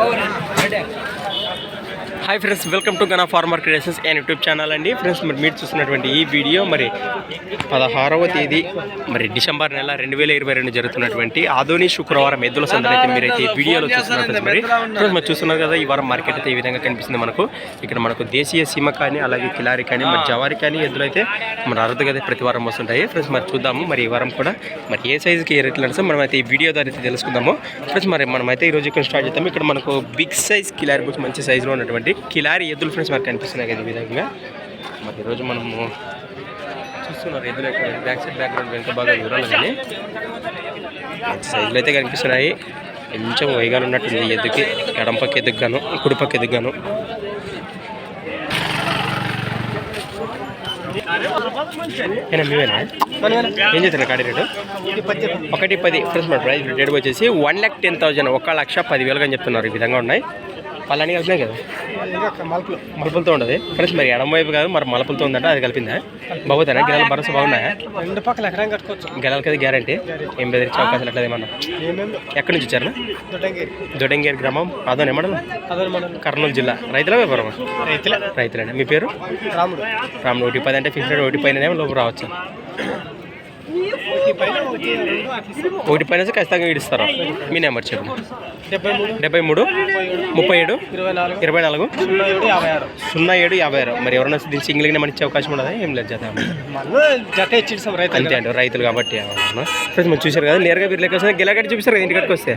Over है, ready है। Hi friends welcome to Gana farmer creations and YouTube channel అండి. Friends మరి మీరు చూస్తున్నటువంటి ఈ వీడియో మరి పదహారవ తేదీ మరి డిసెంబర్ నెల రెండు వేల ఇరవై రెండు జరుగుతున్నటువంటి ఆధోని శుక్రవారం ఎద్దుల సందడి అయితే మీరైతే ఈ వీడియోలో చూస్తున్నారు మరి. ఫ్రెండ్స్ మరి చూస్తున్నారు కదా ఈ వారం మార్కెట్ అయితే ఈ విధంగా కనిపిస్తుంది మనకు. ఇక్కడ మనకు దేశీయ సీమ కానీ అలాగే కిలారి కానీ మరి జవారి కానీ ఎద్దులు అయితే మన అరుదుగా ప్రతి వారం వస్తుంటాయి. ఫ్రెండ్స్ మరి చూద్దాము మరి ఈ వారం కూడా మరి ఏ సైజుకి ఏ రేట్లు అంటే మనం అయితే ఈ వీడియో ద్వారా అయితే తెలుసుకుందాము. ఫ్రెండ్స్ మరి మనం అయితే ఈ రోజు ఇక్కడ స్టార్ట్ చేద్దాము. ఇక్కడ మనకు బిగ్ సైజ్ కిలారి బుక్స్ మంచి సైజులో ఉన్నటువంటి కిలారి ఎద్దులు ఫ్రెండ్స్ మనకు కనిపిస్తున్నాయి కదా ఈ విధంగా? మరి ఈరోజు మనము చూస్తున్నారు ఎద్దులు బ్యాక్ సైడ్ బ్యాక్గ్రౌండ్ వెనుక బాగా వివరాలు కానీ సైజులు అయితే కనిపిస్తున్నాయి. కొంచెం వైగాలు ఉన్నట్టుంది ఎద్దుకి. ఎడంపక్క ఎద్దుకు గాను కుడిపక్క ఎద్దుకు గాను ఏనా మీవేనా ఏం చేస్తున్నా కాడి రేటు? ఒకటి పది. ఫ్రెండ్స్ మన ప్రైస్ రేట్ వచ్చేసి వన్ ల్యాక్ టెన్ థౌజండ్. ఒక లక్ష పదివేలుగా అని చెప్తున్నారు. ఈ విధంగా ఉన్నాయి. పళ్ళని కలిసినాయి కదా. మలుపులతో ఉండదు. ఫ్రెండ్స్ మరి ఎడం వైపు కాదు మరి మలుపులతో ఉందంటే అది కలిపిందా? బాగుతానా గిలాలు భరోసా బాగున్నాయా? రెండు పక్కల ఎకరం కట్టుకోవచ్చు. గెలాలకి కదా గ్యారంటీ? ఏం బెదిరించే అవకాశాలు అట్లా ఏమన్నా? ఎక్కడి నుంచి వచ్చారు? దొడంగేరు గ్రామం అదోనే మండలం? అదే కర్నూలు జిల్లా. రైతుల వ్యాపారం రైతులే. రైతులండి మీ పేరు? రాముడు. రాముడు ఒకటి పది అంటే ఫిక్స్డ్ ఒకటి పైన లోపు రావచ్చు? ఒకటి పైన ఖచ్చితంగా ఇడుస్తారు మీ నెంబర్ చెప్పు. డెబ్బై మూడు ముప్పై ఏడు ఇరవై నాలుగు సున్నా ఏడు యాభై ఆరు. సున్నా ఏడు యాభై ఆరు మరి ఎవరైనా దీన్ని సింగిల్గా మన ఇచ్చే అవకాశం ఉండదా ఏం లేదు జత జత ఇచ్చిస్తాం రైతు అంతే అండి రైతులు కాబట్టి. ఫ్రెండ్స్ మనం చూశారు కదా నేరుగా లెక్క వస్తే గిలాగట్టి చూపిస్తారు కదా ఇంటికి వస్తే.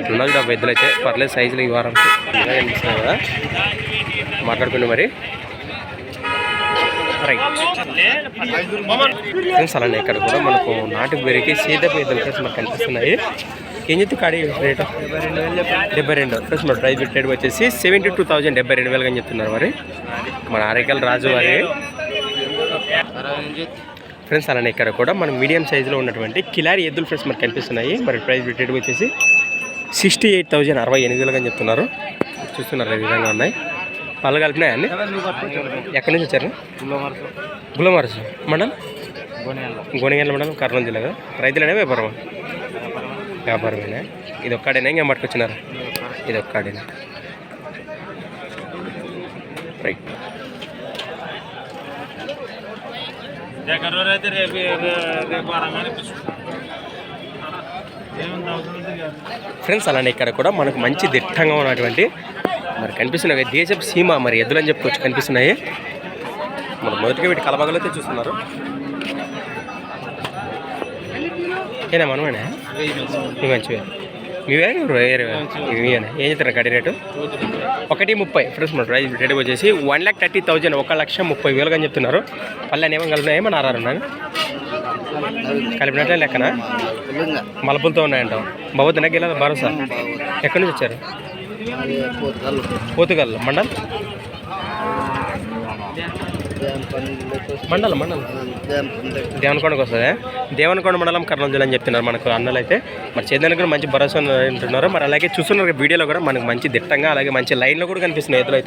ఇట్లున్నది డబ్బు ఎద్దులు అయితే పర్లేదు సైజులు ఈ కనిపిస్తున్నాయి కదా మాట్లాడుకుంటే మరి. ఫ్రై ఫ్రెండ్స్ అలానే ఇక్కడ కూడా మనకు నాటు బెరికి సీతపు ఎద్దులు ఫ్రెండ్స్ మనకు కనిపిస్తున్నాయి. ఏం చెప్తే కాడి రేటు? డెబ్బై రెండు. ఫ్రెండ్స్ మన ప్రైస్ రేట్ వచ్చేసి సెవెంటీ టూ థౌజండ్ డెబ్బై రెండు వేలుగా అని చెప్తున్నారు మరి. మన ఆరేకల్ రాజు వారి. ఫ్రెండ్స్ అలానే ఇక్కడ కూడా మన మీడియం సైజులో ఉన్నటువంటి కిలారి ఎద్దులు ఫ్రెండ్స్ మనకు కనిపిస్తున్నాయి. మరి ప్రైస్ రేట్ వచ్చేసి సిక్స్టీ ఎయిట్ థౌజండ్ అరవై ఎనిమిది వేలుగా అని చెప్తున్నారు. చూస్తున్నారు ఈ విధంగా ఉన్నాయి. పళ్ళు కలిపినాయా అండి? ఎక్కడి నుంచి వచ్చారు? గులమరసు. మండలం? గోనెగండ్ల మండలం కర్నూలు జిల్లా కదా. రైతులనే వ్యాపారం వ్యాపారమేనా? ఇది ఒక్కడేనా? ఇంకా పట్టుకొచ్చినారు? ఇది ఒక్కడేనా? రైట్. ఫ్రెండ్స్ అలానే ఇక్కడ కూడా మనకు మంచి దిట్టంగా ఉన్నటువంటి మరి కనిపిస్తున్నాయి దేశపు సీమ మరి ఎద్దులని చెప్పుకోవచ్చు. కనిపిస్తున్నాయి. మరి మొదటిగా వీటి కలబగలు అయితే చూస్తున్నారు. ఏనా మనమేనా మంచివే మీవే వేరే ఇవేనా ఏం చెప్తారు గడి రేటు? ఒకటి ముప్పై. ఫ్రెండ్స్ మన ప్రైస్ రేట్ వచ్చేసి వన్ ల్యాక్ థర్టీ థౌజండ్ ఒక లక్ష ముప్పై వేలుగా అని చెప్తున్నారు. పళ్ళని ఏమో కలిపినాయి మన ఆర్ఆర్ ఉన్నాయి? కలిపినట్లే లెక్కన? మలపులతో ఉన్నాయంట బాబుతున్నా గెల భరోసా? ఎక్కడి నుంచి వచ్చారు? పోతుగల్ మండల్? మండలం మండలం. దేవనకొండకు వస్తుంది? దేవనకొండ మండలం కర్నూలు జిల్లా అని చెప్తున్నారు మనకు అన్నలు అయితే మరి చేద్దానికి కూడా మంచి భరోసా ఉంటున్నారు మరి అలాగే చూస్తున్నారు వీడియోలో కూడా మనకు మంచి దిట్టంగా అలాగే మంచి లైన్లో కూడా కనిపిస్తున్నాయి ఎదురు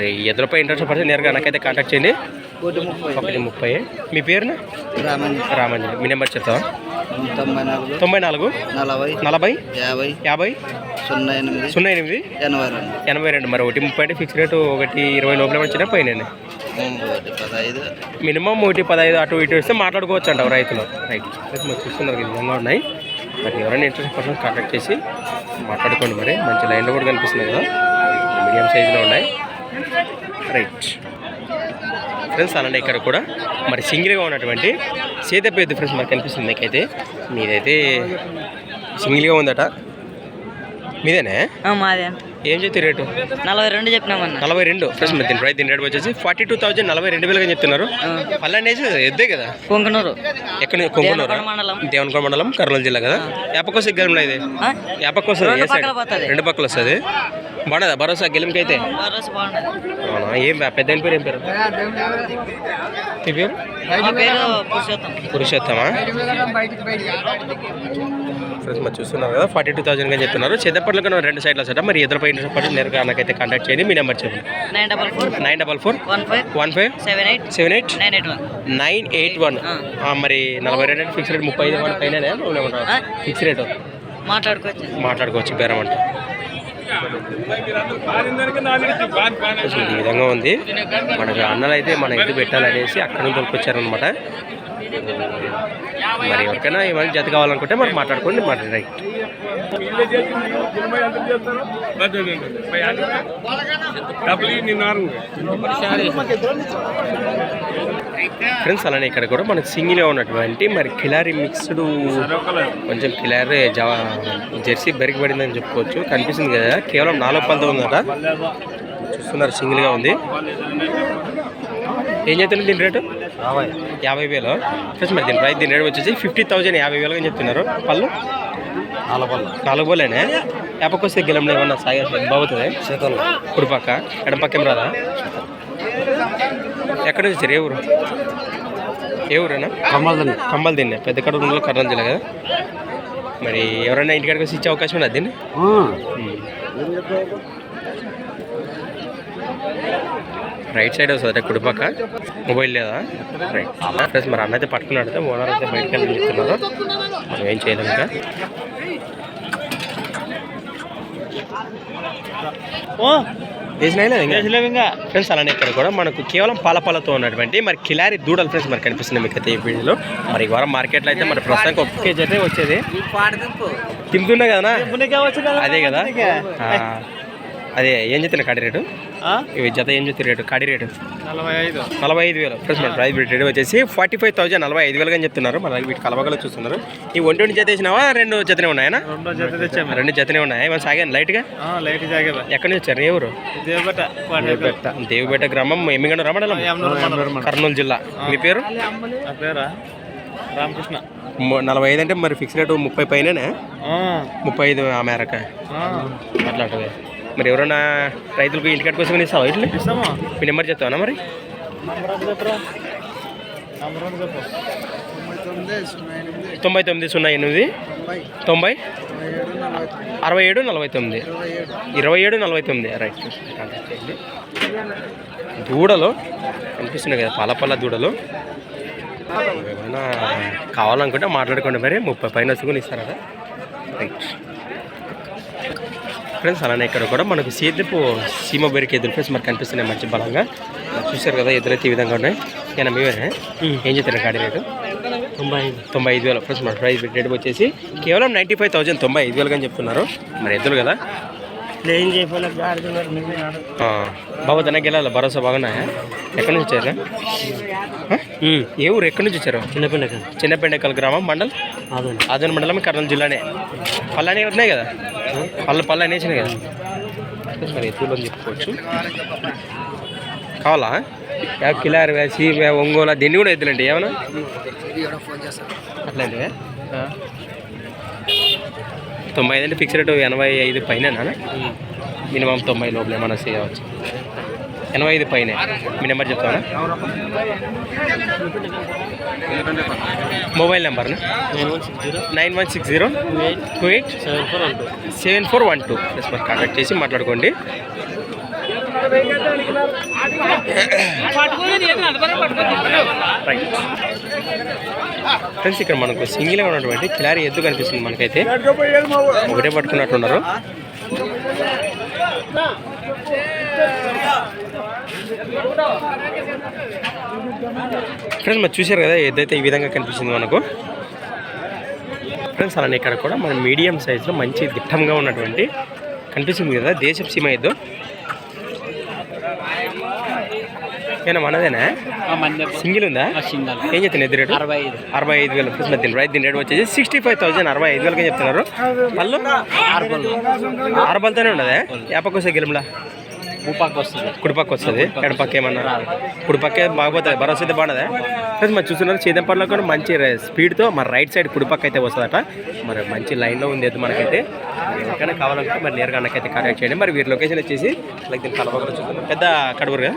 ఎదురుపై ఇంట్రెస్ట్ పడితే నేరుగా నాకైతే కాంటాక్ట్ చేయండి. ఒకటి ముప్పై. మీ పేరున? రామంజలి మీ నెంబర్ చెప్తావా? తొంభై నాలుగు. నలభై. నలభై. యాభై. యాభై. సున్నా ఎనిమిది. సున్నా ఎనిమిది. ఎనభై రెండు. ఎనభై రెండు. మరి ఒకటి ముప్పై అంటే ఫిక్స్ రేటు ఒకటి ఇరవై లోపల వచ్చినా పోయినాయి మినిమం ఒకటి పదహైదు అటు ఇటు వస్తే మాట్లాడుకోవచ్చు అంటావు రైతులు. రైట్ మరి చూస్తున్నారు ఈ విధంగా ఉన్నాయి. మరి ఎవరైనా ఇంట్రెస్ట్ పర్సన్ కాంటాక్ట్ చేసి మాట్లాడుకోండి మరి. మంచి లైన్లో కూడా కనిపిస్తున్నాయి కదా. మీడియం సైజులో ఉన్నాయి. రైట్. ఫ్రెండ్స్ అలానే ఇక్కడ కూడా మరి సింగిల్గా ఉన్నటువంటి సీతపేద ఫ్రెండ్స్ మనకు కనిపిస్తుంది మీకైతే. మీదైతే సింగిల్గా ఉందట. మీదేనే? మాదే. ఏం చెప్తే రేటు? నలభై రెండు చెప్పినామన్న నలభై రెండు. ఫ్రెండ్స్ మరి దీని ప్రైస్ దీని రేట్ వచ్చేసి ఫార్టీ టూ థౌజండ్ నలభై రెండు వేలుగా చెప్తున్నారు. పల్లెనేసి ఎద్దే కదా? కొంకనూరు ఎక్కడ కొంగునూరా? దేవనకొండ మండలం. కర్నూలు జిల్లా కదా? యాపకోస గెలం ఇది పోతది. రెండు పక్కలు వస్తుంది. బాగున్నదా? భరోసా గెలింకి అయితే బాగుండదు అవునా? ఏం పెద్ద పేరు ఏం పేరు? పురుషోత్తమా? ఫ్రెండ్స్ మరి చూస్తున్నారు కదా ఫార్టీ టూ థౌసండ్గా చెప్తున్నారు. చెద్దపట్ల కన్నా రెండు సైడ్లు వస్తాట మరి ఇద్దరు పైన పట్టు నేరుగా నాకైతే కాంటాక్ట్ చేయండి. మీ నెంబర్ చెప్పండి. Nine double four nine double four one five one five seven eight seven eight nine eight one. మరి నలభై రెండు అంటే ఫిక్స్ రేట్ ముప్పై ఐదు పైన? Fix rate. మాట్లాడుకోవచ్చు. మాట్లాడుకోవచ్చు బేరం అంటే ఈ విధంగా ఉంది. మనకి అన్నలు అయితే మన ఇది పెట్టాలనేసి అక్కడ నుంచి తొలికొచ్చారనమాట మరి ఎవరికైనా ఏమైనా జత కావాలనుకుంటే మరి మాట్లాడుకోండి మరి రైట్ ఫ్రెండ్స్ అలానే ఇక్కడ కూడా మనకు సింగిల్గా ఉన్నటువంటి మరి కిలారీ మిక్స్డ్ కొంచెం కిలారీ జవా జెర్సీ బెరిగి పడిందని చెప్పుకోవచ్చు. కనిపిస్తుంది కదా కేవలం నాలుగు పళ్ళతో ఉందట. చూస్తున్నారు సింగిల్గా ఉంది. ఏం చేస్తున్నారు దీని రేటు? యాభై. వేలు. ఫ్రెండ్స్ మరి దీని ప్రైస్ దీని రేటు వచ్చేసి ఫిఫ్టీ థౌజండ్ యాభై వేలుగా అని చెప్తున్నారు. పళ్ళు? నాలుగు పళ్ళు. నాలుగు పళ్ళేనే? యాపకొస్తే గెలంలో ఏమన్నా సాగే బాగుతుంది చేతలు ఇప్పుడు పక్క ఎడం పక్క ఏం రాదా? ఎక్కడ వచ్చారు ఏ ఊరు? ఏ ఊరేనా? కమ్మల్ తిన్న కమ్మల్ తిన్నా పెద్ద కడూరులో కర్నూలు జిల్లా కదా. మరి ఎవరైనా ఇంటికాడికి వచ్చి ఇచ్చే అవకాశం ఉన్నది దీన్ని? రైట్ సైడ్ వస్తుంది అంటే కుడిపక్క. మొబైల్ లేదా? రైట్. ప్లస్ మరి అన్న అయితే పట్టుకున్నాడు ఓనర్ అయితే బయటకు వెళ్ళి చెప్తున్నారు. మనం ఏం చేయలేము ఇంకా? వేసినా ఇంకా ఫ్రెండ్స్ అలానే ఇక్కడ కూడా మనకు కేవలం పాలపాలతో ఉన్నటువంటి మరి కిలారి దూడలు ఫ్రెండ్స్ మరి కనిపిస్తుంది మీకు అయితే ఈ వీడియోలో. మరి ఈ వారం మార్కెట్లో అయితే మరి ప్రస్తుతానికి ఒక కేజీ అయితే వచ్చేది. తింటున్నా కదా. అదే కదా. ఆ, అదే ఏం చెప్తున్నా కాడి రేటు? ఇవి జత ఏం చెప్తారు రేటు? కాడి రేటు? నలభై ఐదు నలభై ఐదు వేలు ఫ్రెండ్స్ మన ప్రైస్ రేట్ వచ్చేసి ఫార్టీ ఫైవ్ థౌసండ్ నలభై ఐదు వేలుగా అని చెప్తున్నారు. మన వీటి కలవగల చూస్తున్నారు. ఈ ఒంటి ఒంటి జత వేసినావా? రెండు జతనే ఉన్నాయన? రెండో జత తెచ్చాము రెండు జతనే ఉన్నాయి? ఏమైనా సాగాను లైట్గా? లైట్ జాగ్రత్త ఎక్కడి నుంచి వచ్చారు? ఊరు? దేవబట్ట దేవిపేట. గ్రామం ఎమ్మిగండ రమణలం కర్నూలు జిల్లా. మీ పేరు? రామకృష్ణ. నలభై ఐదు అంటే మరి ఫిక్స్ రేటు ముప్పై పైననే? ఆ, ముప్పై ఐదు ఆ మేరకు. అట్లాంటివి మరి ఎవరైనా రైతులకు ఇంటికాడికి కోసం ఇస్తావా ఇట్లా ఇస్తామా? మీ నెంబర్ చెప్తావా మరి? తొంభై తొమ్మిది సున్నా ఎనిమిది. తొంభై? అరవై ఏడు నలభై తొమ్మిది. ఇరవై ఏడు నలభై తొమ్మిది. రైట్ కాంటాక్ట్ చేయండి దూడలు? కనిపిస్తున్నాయి కదా పాలపల్ల దూడలు. ఏమైనా కావాలనుకుంటే మాట్లాడుకోండి మరి. ముప్పై పైన వచ్చుకొని ఇస్తారా? రైట్ ఫ్రెండ్స్ అలానే ఇక్కడ కూడా మనకు సేద్యపు సీమ బెరికి ఎదురు ఫ్రెండ్స్ మరి కనిపిస్తున్నాయి మంచి బలంగా. చూశారు కదా ఎదురైతే ఈ విధంగా ఉన్నాయి. ఏనా మీవే ఏం చెప్తారు గాడి రేటు? తొంభై తొంభై ఐదు వేలు. ఫ్రెండ్స్ మన ప్రైస్ రేట్ వచ్చేసి కేవలం నైంటీ ఫైవ్ థౌసండ్ తొంభై ఐదు వేలుగా అని చెప్తున్నారు. మరి ఎద్దులు కదా? బాబు తనకి వెళ్ళాలి భరోసా బాగున్నాయా? ఎక్కడి నుంచి వచ్చారు? ఏ ఊరు? ఎక్కడి నుంచి వచ్చారు? చిన్నపెండకల్ చిన్నపెండకల్ గ్రామం మండల్? ఆదోని. మండలం కర్నూలు జిల్లానే. అనేవి ఉన్నాయి కదా? పళ్ళు పళ్ళు అనేసినాయి కదా. మరి ఎత్తులు అని చెప్పుకోవచ్చు. కావాలా? యా కిలారి వేసి ఒంగోలు దీన్ని కూడా ఎద్దులండి ఏమన్నా? అట్లాంటివే. తొంభై ఐదు అంటే ఫిక్స్ రేటు ఎనభై ఐదు పైన మినిమం తొంభై లోపల ఏమైనా చేయవచ్చు. ఎనభై ఐదు పైన. మీ నెంబర్ చెప్తారా mobile number nine one six zero two eight seven four one two. Plus మరి కాంటాక్ట్ చేసి మాట్లాడుకోండి. ఫ్రెండ్స్ ఇక్కడ మనకు సింగిల్గా ఉన్నటువంటి క్లారీ ఎద్దు కనిపిస్తుంది మనకైతే. ఒకటే పట్టుకున్నట్టున్నారు ఫ్రెండ్స్ మరి చూశారు కదా ఏదైతే ఈ విధంగా కనిపిస్తుంది మనకు? ఫ్రెండ్స్ అలానే ఇక్కడ కూడా మన మీడియం సైజులో మంచి దిట్టంగా ఉన్నటువంటి కనిపిస్తుంది కదా దేశపు సీమ ఎద్దు ఏనా మనదేనా? సింగిల్ ఉందా? ఏం చెప్తాను ఎద్దు రేటు? అరవై ఐదు. అరవై ఐదు వేలు. దీని రైట్ దీని రేట్ వచ్చేసి సిక్స్టీ ఫైవ్ థౌసండ్ అరవై ఐదు వేలకి చెప్తున్నారు. పళ్ళు? ఆరు బల్తోనే ఉన్నదే? ఏపకొస్తే గెలుములా? భూపాకు వస్తుంది కుడిపక్క వస్తుంది ఎడపక్క ఏమన్నా కుడిపక్కే బాగపోతుంది. భరోసా అయితే బాగున్నదా? ప్లస్ మరి చూస్తున్నారు చేదంపల్లిలో కూడా మంచి స్పీడ్తో మరి రైట్ సైడ్ కుడిపక్క అయితే వస్తుందట. మరి మంచి లైన్లో ఉంది అది మనకైతే. ఎవరికైనా కావాలంటే మరి నేరుగా అన్నకైతే కాంటాక్ట్ చేయండి. మరి వీరి లొకేషన్ వచ్చేసి లైక్ దీని కలవకుండా చూస్తున్నాం పెద్ద కడుగురు కదా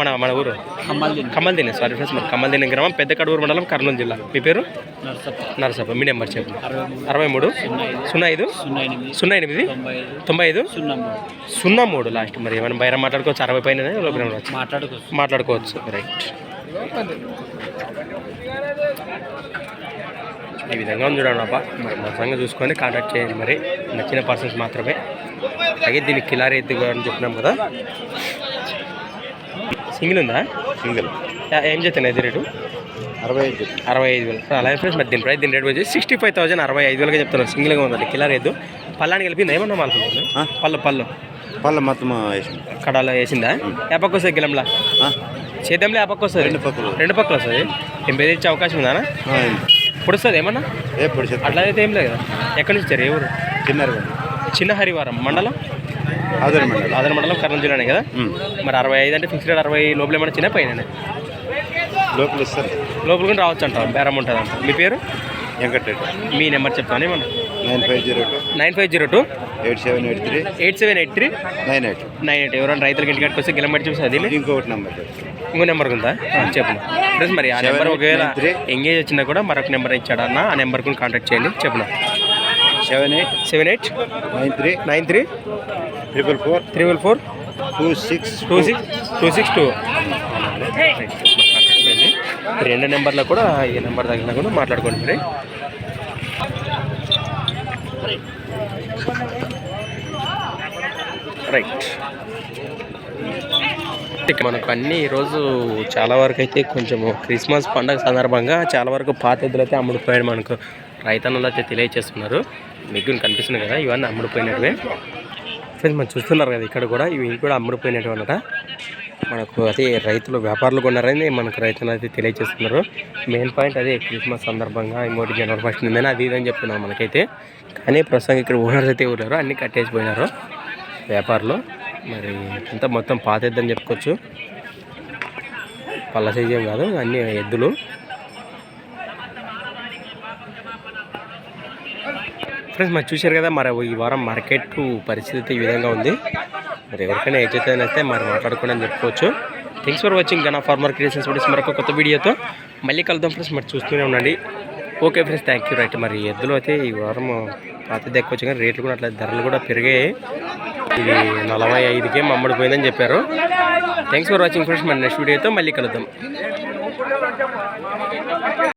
మన మన ఊరు? కమ్మల్ దినే సారీ ఫ్రెండ్స్ మరి కమ్మల్ దినే గ్రామం పెద్ద కడుగురు మండలం కర్నూలు జిల్లా. మీ పేరు? నరసప్ప. మీ నెంబర్ చెప్పు అరవై మూడు సున్నా ఐదు సున్నా ఎనిమిది తొంభై ఐదు సున్నా మూడు. లాస్ట్. మరి ఏమైనా బయట మాట్లాడుకోవచ్చు? అరవై పైన మాట్లాడుకోవచ్చు. మాట్లాడుకోవచ్చు. రైట్ ఈ విధంగా ఉంది చూడండి అబ్బా. మరి మొత్తంగా చూసుకొని కాంటాక్ట్ చేయండి మరి. నచ్చిన పర్సన్స్ మాత్రమే. అలాగే దీనికి కిలారీ ఎద్దు అని చెప్పినాం కదా. సింగిల్ ఉందా? సింగిల్ ఏం చెప్తాను ఇది రేటు? అరవై ఐదు. అరవై ఐదు వేలు. అలాగే ఫ్రెండ్స్ మరి దీని ప్రైస్ దీని రేట్ వచ్చి సిక్స్టీ ఫైవ్ థౌసండ్ అరవై ఐదు వేలుగా చెప్తున్నారు. సింగిల్గా ఉందండి. కిలారీ ఎద్దు పల్లానికి కలిపింది? ఏమన్నా మాల్కుంటుంది ఆ? పళ్ళు పళ్ళు. పళ్ళ మొత్తం వేసింది. కడాలో వేసిందా? ఏ పక్క వస్తుంది గిలంలా? చేద్దాంలే ఆ? పక్క వస్తుంది రెండు పక్కలు. రెండు పక్కలు వస్తుంది. ఏం బెదిరించే అవకాశం ఉందా ఇప్పుడు వస్తుంది ఏమన్నా? ఏ పొడి చెత్త అట్లా అయితే ఏం లేదు ఎక్కడి నుంచి వచ్చారు? ఏ ఊరు? చిన్నారు చిన్న హరివారం మండలం? ఆధార్ మండలి. ఆదర మండలం కర్నూలు జిల్లానే కదా? మరి అరవై ఐదు అంటే ఫిక్స్డ్ అరవై లోపల ఏమైనా చిన్న పైన లోపల ఇస్తారు లోపల కూడా రావచ్చు అంటారు బేరం ఉంటుంది అంట మీ పేరు? వెంకటరెడ్డి. మీ నెంబర్ చెప్తాను ఏమన్నా? Nine five zero two. Nine five zero two? Eight seven eight three. Eight seven eight three? Nine eight. Nine eight. ఎవరైనా రైతులకి ఇంటికాడికి వస్తే గిలమట్టి చూసి అది ఇంకొకటి నెంబర్ ఇంకో నెంబర్ ఉందా? ఆ, చెప్పు. ఫ్రెండ్స్ మరి ఆ నెంబర్ ఒకవేళ. ఎంగేజ్ వచ్చినా కూడా మరొక నెంబర్ ఇచ్చాడు అన్న ఆ నెంబర్ కూడా కాంటాక్ట్ చేయండి. చెప్పు seven eight. Seven eight. Nine three. Nine three. Triple four. Triple four. Two six two six. Two six two. రెండు నెంబర్లో కూడా ఈ నెంబర్ తగిలినా కూడా మాట్లాడుకోండి మరి రైట్. ఇక మనకు అన్ని ఈరోజు చాలా వరకు అయితే కొంచెము క్రిస్మస్ పండగ సందర్భంగా చాలా వరకు పాత ఎద్దులు అయితే అమ్ముడుపోయాడు మనకు. రైతన్నలు అయితే తెలియజేస్తున్నారు మీకు కనిపిస్తుంది కదా ఇవన్నీ అమ్ముడుపోయినవే ఫ్రెండ్స్ మనం చూస్తున్నారు కదా ఇక్కడ కూడా ఇవి కూడా అమ్ముడుపోయినట్టు అనమాట మనకు అదే రైతులు వ్యాపారులు కొన్నారని మనకు రైతులు అయితే తెలియజేస్తున్నారు. మెయిన్ పాయింట్ అదే క్రిస్మస్ సందర్భంగా ఇంకోటి జనవరి ఫస్ట్ ఉందని అది ఇదని చెప్తున్నారు మనకైతే. కానీ ప్రస్తుతానికి ఇక్కడ ఓనర్స్ అయితే ఉన్నారు అన్నీ కట్టేసిపోయినారు వ్యాపారులు. మరి అంతా మొత్తం పాతేద్దని చెప్పుకోవచ్చు. పళ్ళ సైజ్ ఏం కాదు అన్నీ ఎద్దులు. ఫ్రెండ్స్ మరి చూశారు కదా మరి ఈ వారం మార్కెట్ పరిస్థితి ఈ విధంగా ఉంది. మరి ఎవరికైనా ఏజైతే అయితే మరి మాట్లాడుకోండి అని చెప్పుకోవచ్చు. Thanks for watching Gana farmer creations videos మరొక కొత్త వీడియోతో మళ్ళీ కలుద్దాం ఫ్రెండ్స్ మరి చూస్తూనే ఉండండి. Okay friends thank you right మరి ఎద్దులు అయితే ఈ వారం పాతది ఎక్కువ వచ్చి కానీ రేట్లు కూడా అట్లా ధరలు కూడా పెరిగాయి. ఇది నలభై ఐదుకే అమ్ముడిపోయిందని చెప్పారు. థ్యాంక్స్ ఫర్ వాచింగ్ ఫ్రెండ్స్ మరి నెక్స్ట్ వీడియోతో మళ్ళీ కలుద్దాం.